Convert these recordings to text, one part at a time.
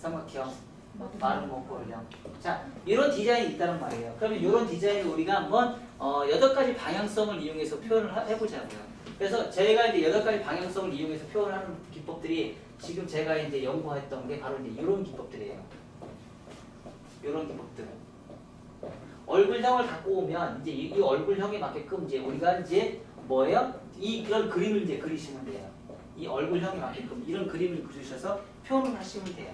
삼각형, 마른 목골형. 자, 이런 디자인이 있다는 말이에요. 그러면 이런 디자인을 우리가 한번 어, 여덟 가지 방향성을 이용해서 표현을 하- 해보자고요. 그래서 제가 이제 여덟 가지 방향성을 이용해서 표현을 하는 기법들이 지금 제가 이제 연구했던 게 바로 이제 이런 기법들이에요. 이런 기법들. 얼굴형을 갖고 오면 이제 이, 이 얼굴형에 맞게끔 이제 우리가 이제 뭐예요? 이 그런 그림을 이제 그리시면 돼요. 이 얼굴형에 맞게끔 이런 그림을 그리셔서 표현을 하시면 돼요.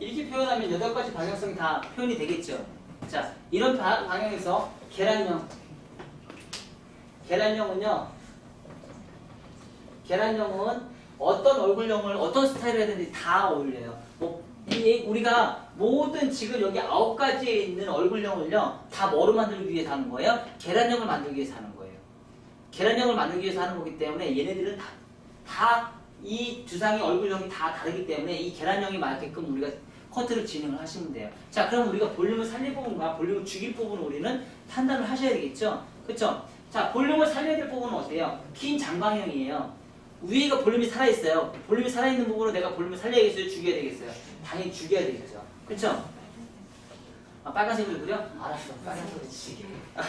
이렇게 표현하면 여덟 가지 방향성이 다 표현이 되겠죠. 자, 이런 바- 방향에서 계란형. 계란형은요. 계란형은 어떤 얼굴형을 어떤 스타일을 해든지 다 어울려요. 뭐 이- 우리가 모든 지금 여기 아홉 가지에 있는 얼굴형을요 다 뭐로 만들기 위해서 하는 거예요? 계란형을 만들기 위해서 하는 거예요. 계란형을 만들기 위해서 하는 거기 때문에 얘네들은 다 다 이 두상의 얼굴형이 다 다르기 때문에 이 계란형에 맞게끔 우리가 커트를 진행을 하시면 돼요. 자, 그럼 우리가 볼륨을 살릴 부분과 볼륨을 죽일 부분을 우리는 판단을 하셔야 되겠죠? 그쵸? 자, 볼륨을 살려야 될 부분은 어때요? 긴 장방형이에요. 위가 볼륨이 살아있어요. 볼륨이 살아있는 부분을 내가 볼륨을 살려야겠어요? 죽여야 되겠어요? 당연히 죽여야 되겠죠. 그쵸? 아, 빨간색으로 그려? 알았어. 빨간색으로 죽여. 아,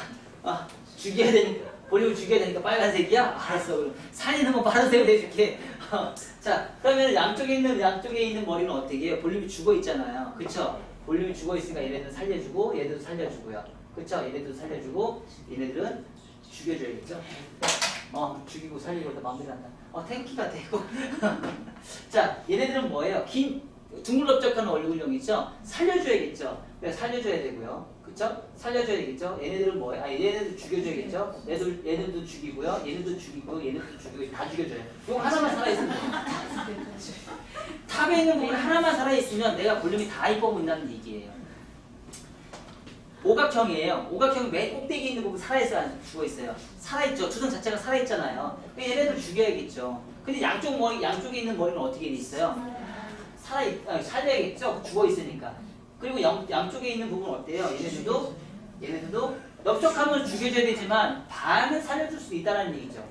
아, 죽여야 되니까. 볼륨을 죽여야 되니까 빨간색이야? 알았어. 그럼 살리는 건 파란색으로 해줄게. 어, 자, 그러면 양쪽에 있는, 양쪽에 있는 머리는 어떻게 해요? 볼륨이 죽어 있잖아요. 그쵸? 볼륨이 죽어 있으니까 얘네들은 살려주고, 얘들도 살려주고요. 그쵸? 얘네들도 살려주고, 얘네들은 죽여줘야겠죠? 어, 죽이고 살리고 다 마무리한다. 어, 탱키가 되고. 자, 얘네들은 뭐예요? 긴, 둥글럽적한 얼굴형이죠? 살려줘야겠죠? 네, 살려줘야 되고요. 그쵸? 살려줘야 되겠죠? 얘네들은 뭐예요? 아, 얘네들 죽여줘야겠죠? 얘들, 얘네들도 죽이고요. 얘네도 죽이고, 얘네들도 죽이고, 다 죽여줘요. 이거 하나만 살아있으면 돼요. 탑에 있는 부분 하나만 살아있으면 내가 볼륨이 다 보인다는 얘기예요. 오각형이에요. 오각형 맨 꼭대기 있는 부분 살아있어 안 죽어 있어요. 살아있죠. 두상 자체가 살아있잖아요. 얘네들 죽여야겠죠. 근데 양쪽 머리 양쪽에 있는 머리는 어떻게 돼 있어요? 살아있 아, 살려야겠죠. 죽어 있으니까. 그리고 양, 양쪽에 있는 부분 어때요? 얘네들도 얘네들도 넓적하면 죽여줘야 되지만 반은 살려줄 수 있다는 얘기죠.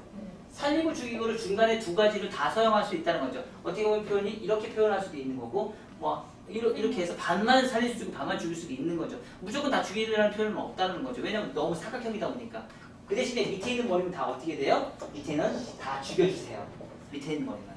살리고 죽이고를 중간에 두 가지를 다 사용할 수 있다는 거죠. 어떻게 보면 표현이 이렇게 표현할 수도 있는 거고, 뭐 이렇게 해서 반만 살릴 수 있고 반만 죽일 수도 있는 거죠. 무조건 다 죽이려는 표현은 없다는 거죠. 왜냐면 너무 사각형이다 보니까. 그 대신에 밑에 있는 머리는 다 어떻게 돼요? 밑에는 다 죽여주세요. 밑에 있는 머리는.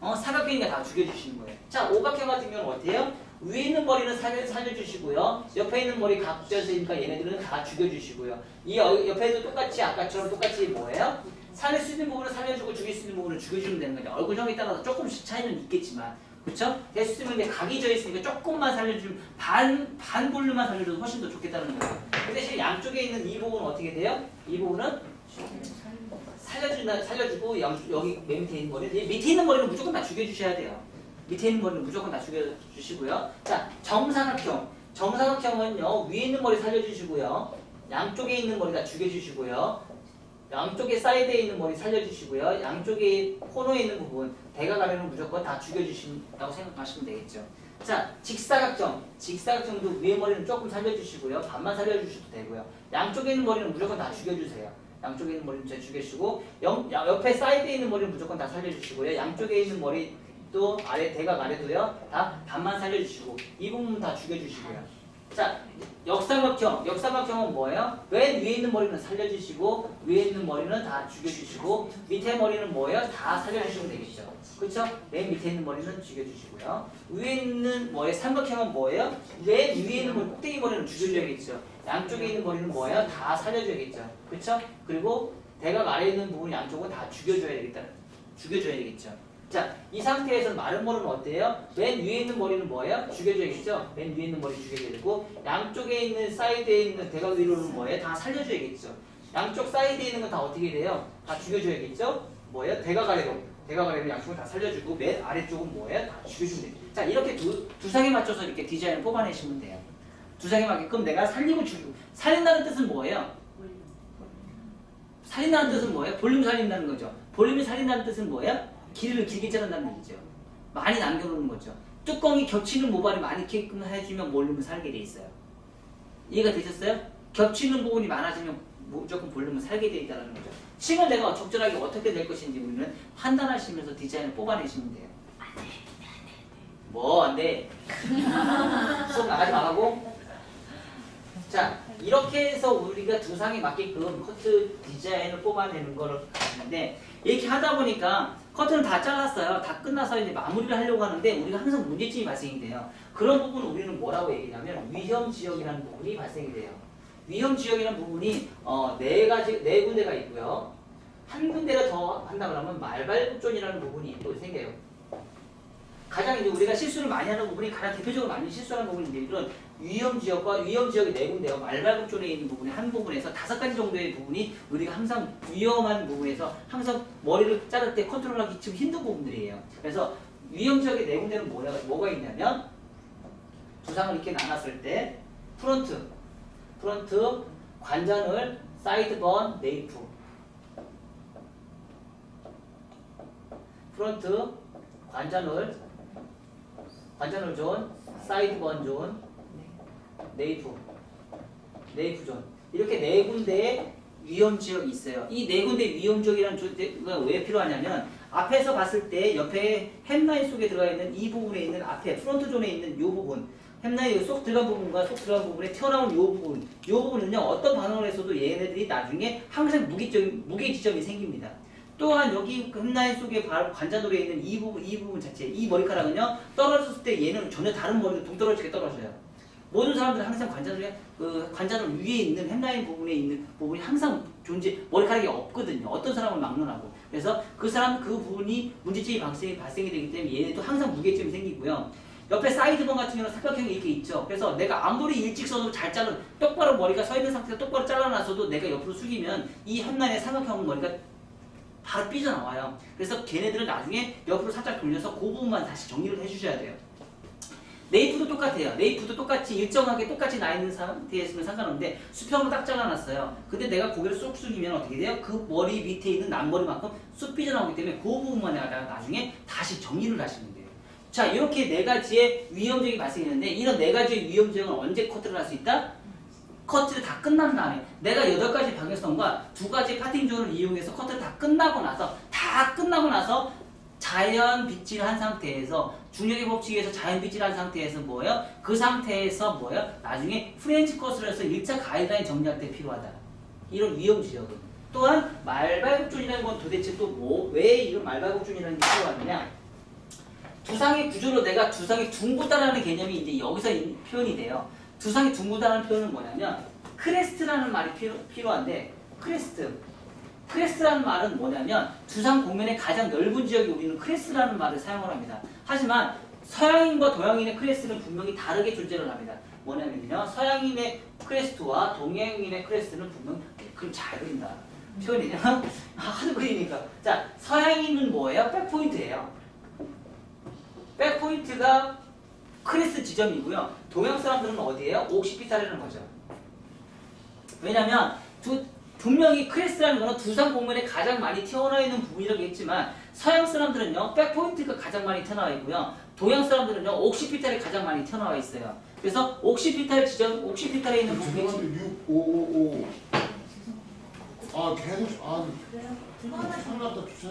어, 사각형이니까 다 죽여주시는 거예요. 자, 오각형 같은 경우는 어때요? 위에 있는 머리는 살려, 살려주시고요. 옆에 있는 머리 각져서니까 얘네들은 다 죽여주시고요. 이 어- 옆에도 똑같이 아까처럼 똑같이 뭐예요? 살릴 수 있는 부분을 살려주고 죽일 수 있는 부분을 죽여주면 되는 거죠. 얼굴형에 따라서 조금씩 차이는 있겠지만, 그렇죠? 됐으면 이제 각이 져 있으니까 조금만 살려주면 반, 반 볼륨만 살려줘도 훨씬 더 좋겠다는 거예요. 그 대신 양쪽에 있는 이 부분은 어떻게 돼요? 이 부분은 살려준다, 살려주고 양- 여기 맨 밑에 있는 머리, 이 밑에 있는 머리는 무조건 다 죽여주셔야 돼요. 밑에 있는 머리는 무조건 다 죽여주시고요. 자, 정사각형. 정사각형은요, 위에 있는 머리 살려주시고요. 양쪽에 있는 머리 다 죽여주시고요. 양쪽에 사이드에 있는 머리 살려주시고요. 양쪽에 코너에 있는 부분, 대각 아래는 무조건 다 죽여주신다고 생각하시면 되겠죠. 자, 직사각형. 직사각형도 위에 머리는 조금 살려주시고요. 반만 살려주셔도 되고요. 양쪽에 있는 머리는 무조건 다 죽여주세요. 양쪽에 있는 머리는 다 죽여주시고, 영- 야- 옆에 사이드에 있는 머리는 무조건 다 살려주시고요. 양쪽에 있는 머리 도 아래, 대각 아래도요. 다 반만 살려주시고, 이 부분 다 죽여주시고요. 자, 역삼각형. 역삼각형은 뭐예요? 맨 위에 있는 머리는 살려주시고, 위에 있는 머리는 다 죽여주시고, 밑에 머리는 뭐예요? 다 살려주시면 되겠죠. 그렇죠? 맨 밑에 있는 머리는 죽여주시고요. 위에 있는 머리 삼각형은 뭐예요? 맨 위에 있는 머리, 꼭대기 머리는 죽여줘야겠죠. 양쪽에 있는 머리는 뭐예요? 다 살려줘야겠죠. 그렇죠? 그리고 대각 아래에 있는 부분 양쪽은 다 죽여줘야 되겠다. 죽여줘야 되겠죠. 자, 이 상태에서 마른 머리는 어때요? 맨 위에 있는 머리는 뭐예요? 죽여줘야겠죠? 맨 위에 있는 머리 죽여줘야 되고 양쪽에 있는 사이드에 있는 대각 위로는 뭐예요? 다 살려줘야겠죠. 양쪽 사이드에 있는 건 다 어떻게 돼요? 다 죽여줘야겠죠? 뭐예요? 대각 아래로. 대각 아래로 양쪽을 다 살려주고 맨 아래쪽은 뭐예요? 다 죽여주면 돼요. 자, 이렇게 두, 두 상에 맞춰서 이렇게 디자인을 뽑아내시면 돼요. 두 상에 맞게끔 내가 살리고 죽이고 살린다는 뜻은 뭐예요? 살린다는 뜻은 뭐예요? 볼륨 살린다는 거죠. 볼륨이 살린다는 뜻은 뭐예요? 길이를 길게 자른다는 얘기죠. 많이 남겨놓는 거죠. 뚜껑이 겹치는 모발이 많게끔 해주면 볼륨을 살게 돼 있어요. 이해가 되셨어요? 겹치는 부분이 많아지면 무조건 볼륨을 살게 돼 있다는 거죠. 층을 내가 적절하게 어떻게 될 것인지 우리는 판단하시면서 디자인을 뽑아내시면 돼요. 뭐, 안 돼. 수업 나가지 말라고? 자, 이렇게 해서 우리가 두상에 맞게끔 커트 디자인을 뽑아내는 거를 하는데, 이렇게 하다 보니까 커트는 다 잘랐어요. 다 끝나서 이제 마무리를 하려고 하는데, 우리가 항상 문제점이 발생이 돼요. 그런 부분을 우리는 뭐라고 얘기하냐면, 위험 지역이라는 부분이 발생이 돼요. 위험 지역이라는 부분이, 어, 네 가지, 네 군데가 있고요. 한 군데를 더 한다 그러면 말발굽존이라는 부분이 또 생겨요. 가장 이제 우리가 실수를 많이 하는 부분이 가장 대표적으로 많이 실수하는 이제 이런 위험 지역과 위험 지역이 네 군데요. 말발굽존에 있는 부분이 한 부분에서 다섯 가지 정도의 부분이 우리가 항상 위험한 부분에서 항상 머리를 자를 때 컨트롤하기 좀 힘든 부분들이에요. 그래서 위험 지역의 네 군데는 뭐야, 뭐가 있냐면 두상을 이렇게 나눴을 때 프론트, 프론트, 관자놀, 사이드번, 네이프 프론트, 관자놀, 관자놀 존, 사이드 번 존, 네이프, 네이프 존. 이렇게 네 군데의 위험 지역이 있어요. 이 네 군데 위험 지역이라는 조가 왜 필요하냐면 앞에서 봤을 때 옆에 햄라인 속에 들어가 있는 이 부분에 있는 앞에 프론트 존에 있는 이 부분 햄라인 쏙 들어간 부분과 쏙 들어간 부분에 튀어나온 이 부분 이 부분은요 어떤 반응을 했어도 얘네들이 나중에 항상 무기점, 무게 지점이 생깁니다. 또한 여기 그 햄라인 속에 바로 관자놀에 있는 이 부분, 이 부분 자체, 이 머리카락은요 떨어졌을 때 얘는 전혀 다른 머리로 동떨어지게 떨어져요. 모든 사람들은 항상 관자놀에 그 관자놀 위에 있는 햄라인 부분에 있는 부분이 항상 존재 머리카락이 없거든요. 어떤 사람은 막론하고 그래서 그 사람 그 부분이 문제점이 발생이 발생이 되기 때문에 얘네도 항상 무게점이 생기고요. 옆에 사이드번 같은 경우는 삼각형이 이렇게 있죠. 그래서 내가 아무리 일직선으로 잘 자른 똑바로 머리가 서 있는 상태에서 똑바로 잘라놨어도 내가 옆으로 숙이면 이 햄라인의 삼각형 머리가 바로 삐져나와요. 그래서 걔네들은 나중에 옆으로 살짝 돌려서 그 부분만 다시 정리를 해주셔야 돼요. 네이프도 똑같아요. 네이프도 똑같이 일정하게 똑같이 나 있는 상태에 있으면 상관없는데 수평으로 딱 잘라놨어요. 근데 내가 고개를 쏙 숙이면 어떻게 돼요? 그 머리 밑에 있는 남머리만큼 쑥 삐져나오기 때문에 그 부분만 내가 나중에 다시 정리를 하시면 돼요. 자, 이렇게 네 가지의 위험적이 발생했는데 이런 네 가지의 위험적은 언제 커트를 할 수 있다? 커트를 다 끝난 다음에 내가 여덟 가지 방향성과 두 가지 파팅 존을 이용해서 커트를 다 끝나고 나서 다 끝나고 나서 자연 빗질을 한 상태에서 중력의 법칙에 의해서 자연 빗질을 한 상태에서 뭐예요? 그 상태에서 뭐예요? 나중에 프렌치 커트를 해서 1차 가이드라인 정리할 때 필요하다. 이런 위험 지역은. 또한 말발굽존이라는 건 도대체 또 뭐 왜 이런 말발굽존이라는 게 필요하느냐? 두상의 구조로 내가 두상이 둥글다라는 개념이 이제 여기서 이- 표현이 돼요. 두상이 둥글다는 표현은 뭐냐면 크레스트라는 말이 필요, 필요한데 크레스트 크레스트라는 말은 뭐냐면 두상 공면의 가장 넓은 지역이 우리는 크레스트라는 말을 사용을 합니다. 하지만 서양인과 동양인의 크레스트는 분명히 다르게 존재를 합니다. 뭐냐면요 서양인의 크레스트와 동양인의 크레스트는 분명 그럼 잘 그린다. 표현이냐? 하도 그리니까 자 서양인은 뭐예요? 백포인트예요. 백포인트가 크레스 지점이고요. 동양 사람들은 어디예요? 옥시피탈이라는 거죠. 왜냐면 두, 분명히 크레스라는 거는 두상 공면에 가장 많이 튀어나와 있는 부분이라고 했지만 서양 사람들은요 백포인트가 가장 많이 튀어나와 있고요. 동양 사람들은요 옥시피탈이 가장 많이 튀어나와 있어요. 그래서 옥시피탈 지점, 옥시피탈에 있는 부분이 죄송한데 6, 5, 5, 5. 아 계속 아. 상났다 주차.